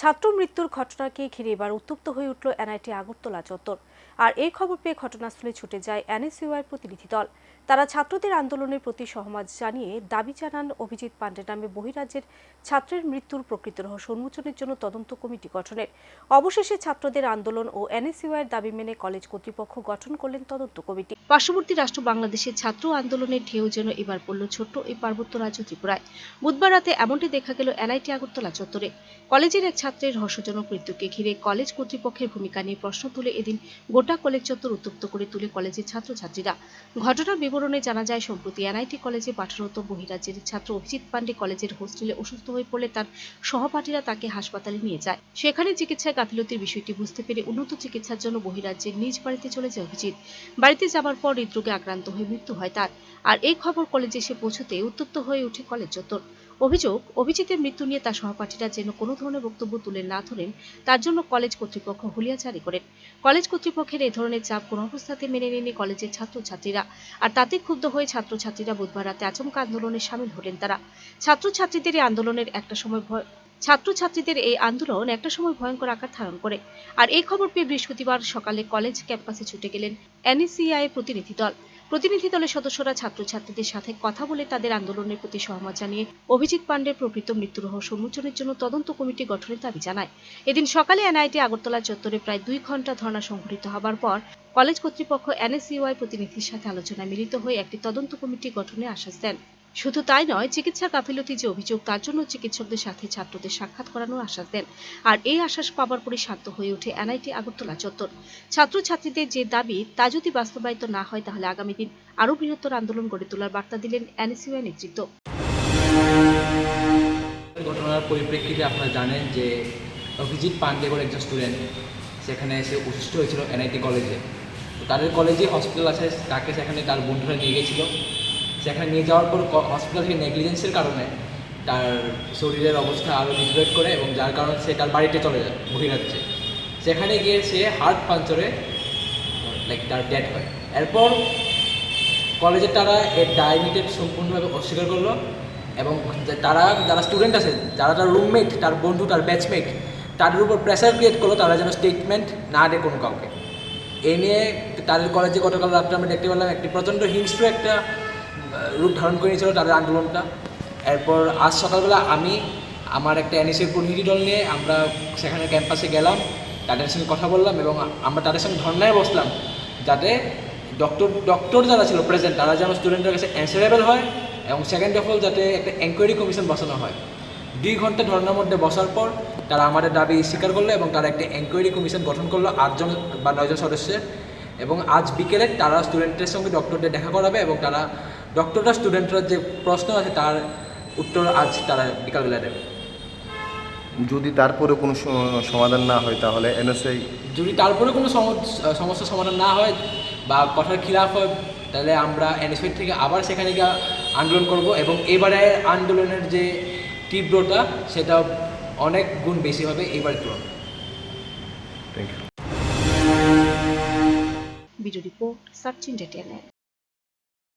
ছাত্র মৃত্যুর ঘটনাকে ঘিরে এবার উত্তপ্ত হয়ে উঠল এনআইটি আগরতলা চত্বর। আর এই খবর পেয়ে ঘটনাস্থলে ছুটে যায় এনএসইউআই প্রতিনিধি দল। তারা ছাত্রদের আন্দোলনের প্রতি সহমত জানিয়ে দাবি জানান অভিজিৎ পাণ্ডে নামে বহিরাজ্যের ছাত্রের মৃত্যুর প্রকৃত রহস্য উন্মোচনের জন্য তদন্ত কমিটি গঠনের। অবশেষে ছাত্রদের আন্দোলন ও এনএসইউআইয়ের দাবি মেনে কলেজ কর্তৃপক্ষ গঠন করলেন তদন্ত কমিটি। পার্শ্ববর্তী রাষ্ট্র বাংলাদেশের ছাত্র আন্দোলনের ঢেউ যেন এবার পড়ল ছোট্ট এই পার্বত্য রাজ্য ত্রিপুরায়। বুধবার রাতে এমনটি দেখা গেল এনআইটি আগরতলা চত্বরে। কলেজের এক ছাত্রের রহস্যজনক মৃত্যুকে ঘিরে কলেজ কর্তৃপক্ষের ভূমিকা নিয়ে প্রশ্ন তুলে এদিন গোটা কলেজ চত্বর উত্তপ্ত করে তুলে কলেজের ছাত্রছাত্রীরা। ঘটনার বিবরণে জানা যায়, সম্প্রতি এনআইটি কলেজে পাঠারত বহিরাজ্যের ছাত্র অভিজিৎ পান্ডে কলেজের হোস্টেলে অসুস্থ হয়ে পড়লে তার সহপাঠীরা তাকে হাসপাতালে নিয়ে যায়। সেখানে চিকিৎসায় গাফিলতির বিষয়টি বুঝতে পেরে উন্নত চিকিৎসার জন্য বহিরাজ্যের নিজ বাড়িতে চলে যায় অভিজিৎ। বাড়িতে যাবার পর হৃদরোগে আক্রান্ত হয়ে মৃত্যু হয় তার। আর এই খবর কলেজে এসে পৌঁছতে উত্তপ্ত হয়ে ওঠে কলেজ চত্বর। অভিযোগ, অভিজিতের মৃত্যু নিয়ে তার সহপাঠীরা যেন কোনো ধরনের বক্তব্য তুলে না ধরেন, তার জন্য কলেজ কর্তৃপক্ষ হুলিয়া জারি করেন। কলেজ কর্তৃপক্ষের এই ধরনের চাপ কোনো অবস্থাতে মেনে নেয়নি কলেজের ছাত্রছাত্রীরা। আর তাতে ক্ষুব্ধ হয়ে ছাত্রছাত্রীরা বুধবার রাতে আচমকা আন্দোলনে সামিল হলেন তারা। ছাত্রছাত্রীদের এই আন্দোলনের একটা সময় ভয়, ছাত্রছাত্রীদের এই আন্দোলন একটা সময় ভয়ঙ্কর আকার ধারণ করে। আর এই খবর পেয়ে বৃহস্পতিবার সকালে কলেজ ক্যাম্পাসে ছুটে গেলেন এনএসিআই প্রতিনিধি দল। প্রতিনিধি দলের সদস্যরা ছাত্রছাত্রীদের সাথে কথা বলে তাদের আন্দোলনের প্রতি সহমত জানিয়ে অভিজিৎ পাণ্ডের প্রকৃত মৃত্যু রহস্য উন্মোচনের জন্য তদন্ত কমিটি গঠনের দাবি জানায়। এদিন সকালে এনআইটি আগরতলা চত্বরে প্রায় দুই ঘণ্টা ধর্ণা সংঘটিত হবার পর কলেজ কর্তৃপক্ষ এনএসইউআই প্রতিনিধির সাথে আলোচনায় মিলিত হয়ে একটি তদন্ত কমিটি গঠনের আশ্বাস দেন। শুধু তাই নয়, চিকিৎসা গাফিলতি যে অভিযোগ, তার জন্য চিকিৎসকদের সাথে ছাত্রদের সাক্ষাৎ করানোর আশ্বাস দেন। আর এই আশ্বাস পাবার পরে শান্ত হয়ে ওঠে এনআইটি আগরতলা চত্বর। ছাত্রছাত্রীদের যে দাবি, তা যদি বাস্তবায়িত না হয়, তাহলে আগামী দিন আরও বৃহত্তর আন্দোলন গড়ে তোলার বার্তা দিলেন এনএসইউআই নেতৃত্ব। ঘটনার পরিপ্রেক্ষিতে আপনারা জানেন যে অভিজিৎ পান্ডে বলে একজন স্টুডেন্ট সেখানে সে অসুস্থ হয়েছিল এনআইটি কলেজে। তাদের কলেজে হসপিটাল আছে, তাকে সেখানে তার বন্ধুরা নিয়ে গেছিল। সেখানে নিয়ে যাওয়ার পর হসপিটাল থেকে নেগলিজেন্সের কারণে তার শরীরের অবস্থা আরও ডিটোরেট করে এবং যার কারণে সে তার বাড়িতে চলে যায়, বহিরাজ্যে। সেখানে গিয়ে সে হার্ট পাঞ্চরে লাইক তার ডেথ হয়। এরপর কলেজের তারা এর ডায়ামিটেড সম্পূর্ণভাবে অস্বীকার করল এবং তারা, যারা স্টুডেন্ট আছে, যারা তার রুমমেট তার বন্ধু, তার ব্যাচমেট তাদের উপর প্রেশার ক্রিয়েট করল, তারা যেন স্টেটমেন্ট না দেয় কোনো কাউকে। এ নিয়ে তাদের কলেজে গতকাল রাত্রে আমরা দেখতে পেলাম একটি প্রচণ্ড হিংস্র একটা রূপ ধারণ করে নিয়েছিল তাদের আন্দোলনটা। এরপর আজ সকালবেলা আমি, আমার একটা এনএসের প্রতিনিধি দল নিয়ে আমরা সেখানে ক্যাম্পাসে গেলাম, তাদের সঙ্গে কথা বললাম এবং আমরা তাদের সঙ্গে ধর্নায় বসলাম যাতে ডক্টর ডক্টর যারা ছিল প্রেজেন্ট তারা যেন স্টুডেন্টের কাছে অ্যান্সারেবল হয় এবং সেকেন্ড অফ অল যাতে একটা এনকোয়ারি কমিশন বসানো হয়। দুই ঘণ্টা ধর্নার মধ্যে বসার পর তারা আমাদের দাবি স্বীকার করল এবং তারা একটা এনকোয়ারি কমিশন গঠন করল আটজন বা নয়জন সদস্যের। এবং আজ বিকেলে তারা স্টুডেন্টের সঙ্গে ডক্টরদের দেখা করাবে এবং তারা ডক্টররা স্টুডেন্টরা যে প্রশ্ন আছে তার উত্তর আজ তারা বিকালবেলা দেবে। যদি তারপরে কোনো সমাধান না হয় তাহলে এনএসআই যদি তারপরে কোনো সম- সমস্যার সমাধান না হয় বা কথার খিলাফ হয় তাহলে আমরা এনএসপি থেকে আবার সেখানে গিয়ে আন্দোলন করব এবং এবারে আন্দোলনের যে তীব্রতা সেটা অনেক গুণ বেশি হবে এবার তুলনায়। Thank you video report search India